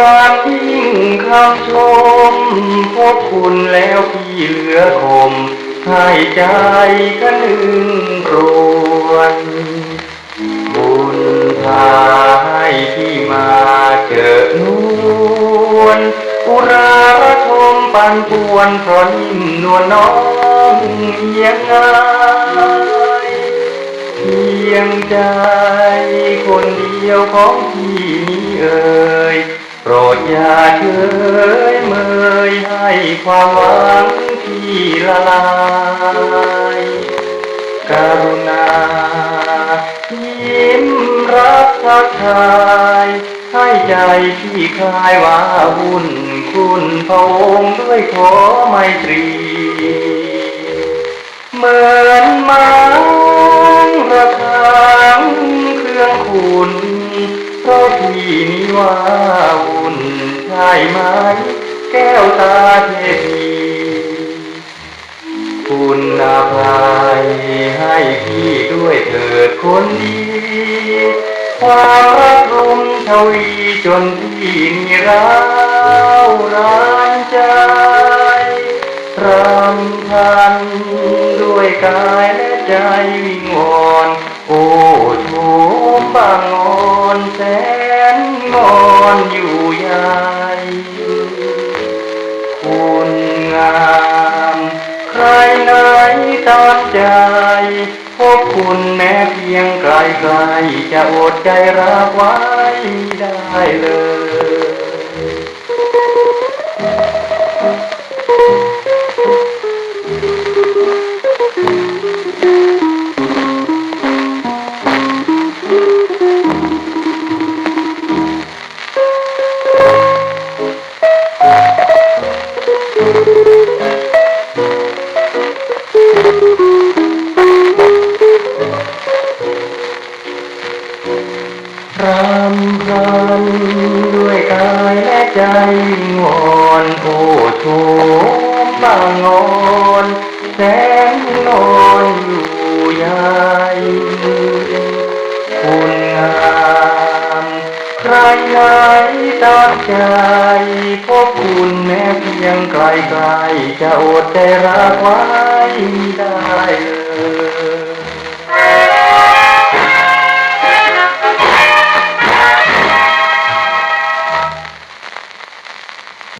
ดยิ่งงามยิ่งคำชม พบคุณแล้วพี่เหลือคมให้ใจกันหนึ่งครวนบุญพาให้พี่มาเจอนวลอุราชมปันปวนพราะนิ่มนวลน้องยังไงเพียงใจคนเดียวของพี่ อย่าเฉยเมยให้ความหวังพี่ละลายกรุณายิ้มรับทักทายให้ใจพี่คลายว่าวุ่นคุณพะวงด้วยขอไมตรี เหมือนมังระคางเครื่องคุณ เพราะพี่นี้ว่าวุ่นใช่ไหม แก้วตาเทพีคุณอาภัยให้พี่ด้วยเถิดคนดีความรักลมทวีจนพี่นี่ร้าวรานใจรำพันด้วยกายและใจวิงวอนโอ้โถมบางอ แสนงอนอยู่ใหญ่คุณงามใครไหนตามใจพบคุณแม้เพียงไกลไกลๆจะอดใจรักไว้ได้เลย รำพันด้วยกายและใจงอนโอ้โถมบางงอนแสนนอนอยู่ใหญ่คุณงามใครไหนตามใจพบคุณแม้เพียงไกลๆจะอดใจรักไว้ ได้เลย